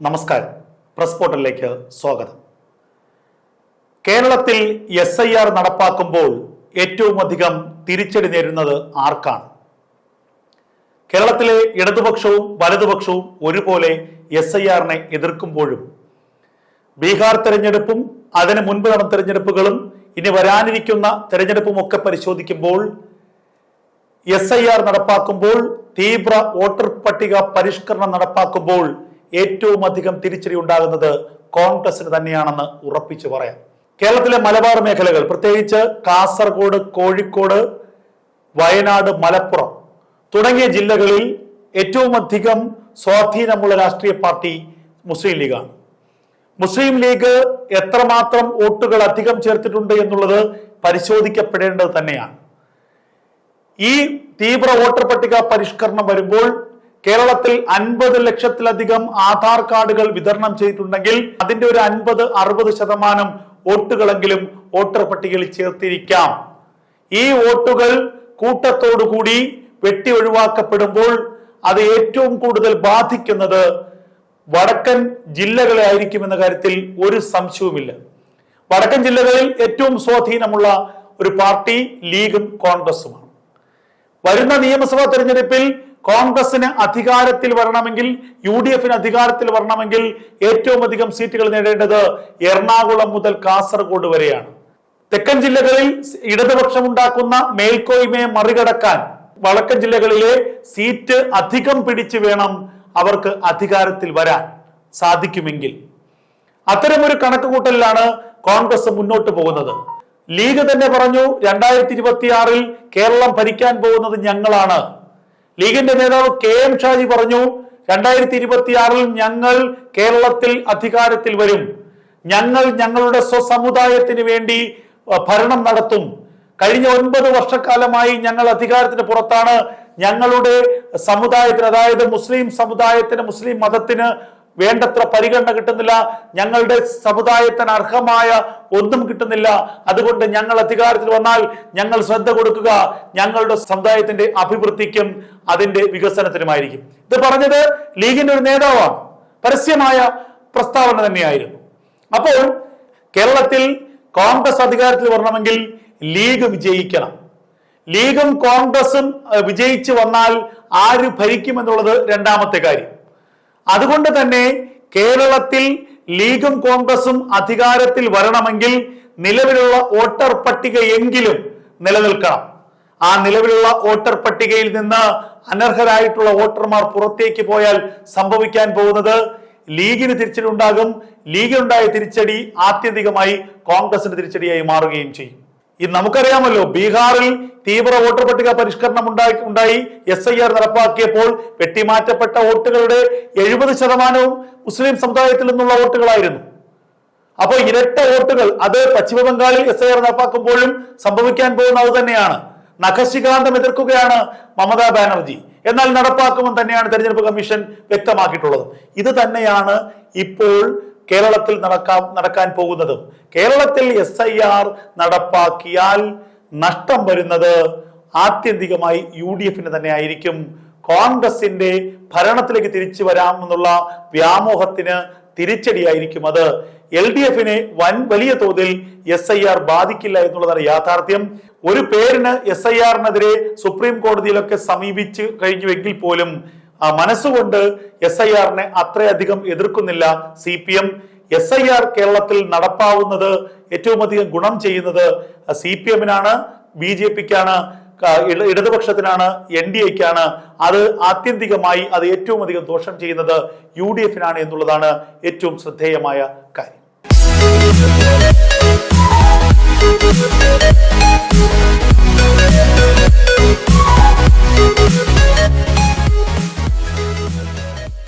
നമസ്കാരം. പ്രസ് പോർട്ടലിലേക്ക് സ്വാഗതം. കേരളത്തിൽ എസ് ഐ ആർ നടപ്പാക്കുമ്പോൾ ഏറ്റവും അധികം തിരിച്ചടി നേരിടുന്നത് ആർക്കാണ്? കേരളത്തിലെ ഇടതുപക്ഷവും വലതുപക്ഷവും ഒരുപോലെ എസ് ഐ ആറിനെ എതിർക്കുമ്പോഴും ബീഹാർ തെരഞ്ഞെടുപ്പും അതിന് മുൻപ് നടന്ന തെരഞ്ഞെടുപ്പുകളും ഇനി വരാനിരിക്കുന്ന തെരഞ്ഞെടുപ്പും ഒക്കെ പരിശോധിക്കുമ്പോൾ എസ് ഐ ആർ നടപ്പാക്കുമ്പോൾ തീവ്ര വോട്ടർ പട്ടിക പരിഷ്കരണം നടപ്പാക്കുമ്പോൾ ഏറ്റവും അധികം തിരിച്ചടി ഉണ്ടാകുന്നത് കോൺഗ്രസിന് തന്നെയാണെന്ന് ഉറപ്പിച്ചു പറയാം. കേരളത്തിലെ മലബാർ മേഖലകൾ പ്രത്യേകിച്ച് കാസർഗോഡ് കോഴിക്കോട് വയനാട് മലപ്പുറം തുടങ്ങിയ ജില്ലകളിൽ ഏറ്റവും അധികം സ്വാധീനമുള്ള രാഷ്ട്രീയ പാർട്ടി മുസ്ലിം ലീഗാണ്. മുസ്ലിം ലീഗ് എത്രമാത്രം വോട്ടുകൾ അധികം ചേർത്തിട്ടുണ്ട് എന്നുള്ളത് പരിശോധിക്കപ്പെടേണ്ടത് തന്നെയാണ്. ഈ തീവ്ര വോട്ടർ പട്ടിക പരിഷ്കരണം വരുമ്പോൾ കേരളത്തിൽ അൻപത് ലക്ഷത്തിലധികം ആധാർ കാർഡുകൾ വിതരണം ചെയ്തിട്ടുണ്ടെങ്കിൽ അതിന്റെ ഒരു അൻപത് അറുപത് ശതമാനം വോട്ടുകളെങ്കിലും വോട്ടർ പട്ടികയിൽ ചേർത്തിരിക്കാം. ഈ വോട്ടുകൾ കൂട്ടത്തോടുകൂടി വെട്ടി ഒഴിവാക്കപ്പെടുമ്പോൾ അത് ഏറ്റവും കൂടുതൽ ബാധിക്കുന്നത് വടക്കൻ ജില്ലകളെ ആയിരിക്കുമെന്ന കാര്യത്തിൽ ഒരു സംശയവുമില്ല. വടക്കൻ ജില്ലകളിൽ ഏറ്റവും സ്വാധീനമുള്ള ഒരു പാർട്ടി ലീഗും കോൺഗ്രസുമാണ്. വരുന്ന നിയമസഭാ തെരഞ്ഞെടുപ്പിൽ കോൺഗ്രസിന് അധികാരത്തിൽ വരണമെങ്കിൽ യു ഡി എഫിന് അധികാരത്തിൽ വരണമെങ്കിൽ ഏറ്റവും അധികം സീറ്റുകൾ നേടേണ്ടത് എറണാകുളം മുതൽ കാസർഗോഡ് വരെയാണ്. തെക്കൻ ജില്ലകളിൽ ഇടതുപക്ഷം ഉണ്ടാക്കുന്ന മേൽക്കോയ്മയെ മറികടക്കാൻ വടക്കൻ ജില്ലകളിലെ സീറ്റ് അധികം പിടിച്ചു വേണം അവർക്ക് അധികാരത്തിൽ വരാൻ സാധിക്കുമെങ്കിൽ. അത്തരമൊരു കണക്കുകൂട്ടലിലാണ് കോൺഗ്രസ് മുന്നോട്ട് പോകുന്നത്. ലീഗ് തന്നെ പറഞ്ഞു രണ്ടായിരത്തി ഇരുപത്തിയാറിൽ കേരളം ഭരിക്കാൻ പോകുന്നത് ഞങ്ങളാണ്. ലീഗിന്റെ നേതാവ് കെ എം ഷാജി പറഞ്ഞു രണ്ടായിരത്തി ഇരുപത്തിയാറിൽ ഞങ്ങൾ കേരളത്തിൽ അധികാരത്തിൽ വരും. ഞങ്ങൾ ഞങ്ങളുടെ സ്വസമുദായത്തിന് വേണ്ടി ഭരണം നടത്തും. കഴിഞ്ഞ ഒൻപത് വർഷക്കാലമായി ഞങ്ങൾ അധികാരത്തിന് പുറത്താണ്. ഞങ്ങളുടെ സമുദായത്തിന് അതായത് മുസ്ലിം സമുദായത്തിന് മുസ്ലിം മതത്തിന് വേണ്ടത്ര പരിഗണന കിട്ടുന്നില്ല. ഞങ്ങളുടെ സമുദായത്തിന് അർഹമായ ഒന്നും കിട്ടുന്നില്ല. അതുകൊണ്ട് ഞങ്ങൾ അധികാരത്തിൽ വന്നാൽ ഞങ്ങൾ ശ്രദ്ധ കൊടുക്കുക. ഞങ്ങളുടെ സമുദായത്തിന്റെ അഭിവൃദ്ധിക്കും അതിന്റെ വികസനത്തിനുമായിരിക്കും. ഇത് പറഞ്ഞത് ലീഗിന്റെ ഒരു നേതാവാണ്. പരസ്യമായ പ്രസ്താവന തന്നെയായിരുന്നു. അപ്പോൾ കേരളത്തിൽ കോൺഗ്രസ് അധികാരത്തിൽ വരണമെങ്കിൽ ലീഗ് വിജയിക്കണം. ലീഗും കോൺഗ്രസും വിജയിച്ചു വന്നാൽ ആര് ഭരിക്കുമെന്നുള്ളത് രണ്ടാമത്തെ കാര്യം. അതുകൊണ്ട് തന്നെ കേരളത്തിൽ ലീഗും കോൺഗ്രസും അധികാരത്തിൽ വരണമെങ്കിൽ നിലവിലുള്ള വോട്ടർ പട്ടികയെങ്കിലും നിലനിൽക്കണം. ആ നിലവിലുള്ള വോട്ടർ പട്ടികയിൽ നിന്ന് അനർഹരായിട്ടുള്ള വോട്ടർമാർ പുറത്തേക്ക് പോയാൽ സംഭവിക്കാൻ പോകുന്നത് ലീഗിന് തിരിച്ചടി ഉണ്ടാകും. ലീഗിനുണ്ടായ തിരിച്ചടി ആത്യന്തികമായി കോൺഗ്രസിന് തിരിച്ചടിയായി മാറുകയും ചെയ്യും. ഇത് നമുക്കറിയാമല്ലോ ബീഹാറിൽ തീവ്ര വോട്ടർ പട്ടിക പരിഷ്കരണം ഉണ്ടായി ഉണ്ടായി. എസ് ഐ ആർ നടപ്പാക്കിയപ്പോൾ വെട്ടിമാറ്റപ്പെട്ട വോട്ടുകളുടെ എഴുപത് ശതമാനവും മുസ്ലിം സമുദായത്തിൽ നിന്നുള്ള വോട്ടുകളായിരുന്നു. അപ്പോൾ ഇരട്ട വോട്ടുകൾ അത് പശ്ചിമ ബംഗാളിൽ എസ് ഐ ആർ നടപ്പാക്കുമ്പോഴും സംഭവിക്കാൻ പോകുന്ന അത് തന്നെയാണ്. നഖശികാന്തം എതിർക്കുകയാണ് മമതാ ബാനർജി. എന്നാൽ നടപ്പാക്കുമെന്ന് തന്നെയാണ് തെരഞ്ഞെടുപ്പ് കമ്മീഷൻ വ്യക്തമാക്കിയിട്ടുള്ളത്. ഇത് തന്നെയാണ് ഇപ്പോൾ കേരളത്തിൽ നടക്കാൻ നടക്കാൻ പോകുന്നതും. കേരളത്തിൽ എസ് ഐ ആർ നടപ്പാക്കിയാൽ നഷ്ടം വരുന്നത് ആത്യന്തികമായി യു ഡി എഫിന് തന്നെ ആയിരിക്കും കോൺഗ്രസിന്റെ ഭരണത്തിലേക്ക് തിരിച്ചു വരാമെന്നുള്ള വ്യാമോഹത്തിന് തിരിച്ചടിയായിരിക്കും അത്. എൽ ഡി എഫിനെ വൻ വലിയ തോതിൽ എസ് ഐ ആർ ബാധിക്കില്ല എന്നുള്ളതാണ് യാഥാർത്ഥ്യം. ഒരു പേരിന് എസ് ഐ ആറിനെതിരെ സുപ്രീം കോടതിയിലൊക്കെ സമീപിച്ചു കഴിഞ്ഞുവെങ്കിൽ പോലും മനസ്സുകൊണ്ട് എസ് ഐ ആറിനെ അത്രയധികം എതിർക്കുന്നില്ല C P M. S I R കേരളത്തിൽ നടപ്പാവുന്നത് ഏറ്റവും അധികം ഗുണം ചെയ്യുന്നത് സി പി എമ്മിനാണ് ബി ജെ പിക്കാണ് ഇടതുപക്ഷത്തിനാണ് എൻ ഡി എക്കാണ് അത് ആത്യന്തികമായി അത് ഏറ്റവും അധികം ദോഷം ചെയ്യുന്നത് യു ഡി എഫിനാണ് എന്നുള്ളതാണ് ഏറ്റവും ശ്രദ്ധേയമായ കാര്യം.